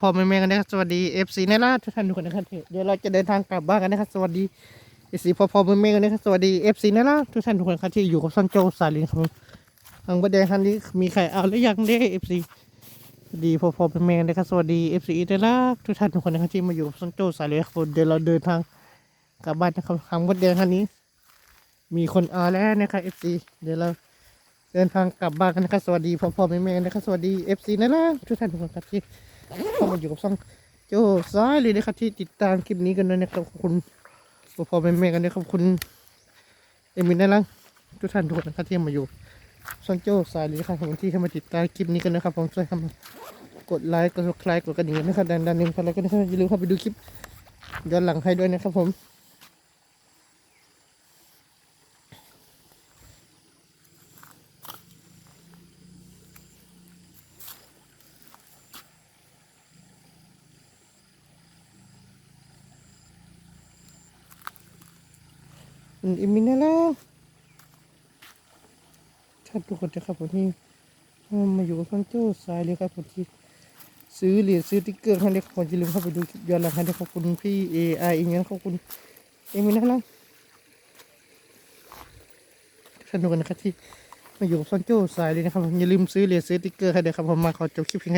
พ่อแม่แม่กันนะครับสวัสดีเอฟซีในราชทุกท่านทุกคนนะครับเดี๋ยวเราจะเดินทางกลับบ้านกันนะครับสวัสดีเอฟซีพ่อพ่อแม่แม่กันนะครับสวัสดีเอฟซีในราชทุกท่านทุกคนครับที่อยู่กับซันโจสาลินครับผมทางประเด็นคันนี้มีใครเอาหรือยังเด้เอฟซีดีพ่อพ่อแม่แม่กันนะครับสวัสดีเอฟซีในราชทุกท่านทุกคนนะครับที่มาอยู่กับซันโจสาลินครับเดี๋ยวเราเดินทางกลับบ้านนะครับทางประเด็นคันนี้ มีคนเอาแล้วนะครับเอฟซีเดี๋ยวเราเดินทางกลับบ้านกันนะครับสวัสดีพ่อพ่อแม่แม่กันนะครับสวัสดีเอฟซีในราชทุกท่านทุกคนครับที่ เข้ามาอยู่กับซ่องโจซ้ายเลยนะครับที่ติดตามคลิปนี้กันด้วยนะครับขอบคุณพ่อแม่แม่กันด้วยขอบคุณเอมินได้ลังทุกท่านทุกคนนะครับที่มาอยู่ซ่องโจ้สายเลยครับผมที่เข้ามาติดตามคลิปนี้กันนะครับผมช่วยเข้ามากดไลค์กดซับสไครต์กดกระดิ่งนะครับดันดันหนึ่งพันแล้วก็อย่าลืมเข้าไปดูคลิปย้อนหลังให้ด้วยนะครับผม คุณเอมินได้ลังท่านทุกคนนะครับผมที่มาอยู่กับช่องโจ้สายเลยครับผมที่ซื้อเหรียญซื้อติ๊กเกอร์ให้ได้ขอบคุณอย่าลืมเข้าไปดูคลิปย้อนหลังให้ได้ขอบคุณพี่เอไออีกอย่างขอบคุณเอมินะนะสนุกกันนะครับที่มาอยู่กับซอนโจ้สายเลยนะครับอย่าลืมซื้อเหรียญซื้อติ๊กเกอร์ให้ได้ครับผมมาขอจบคลิปเพียงแค่นี้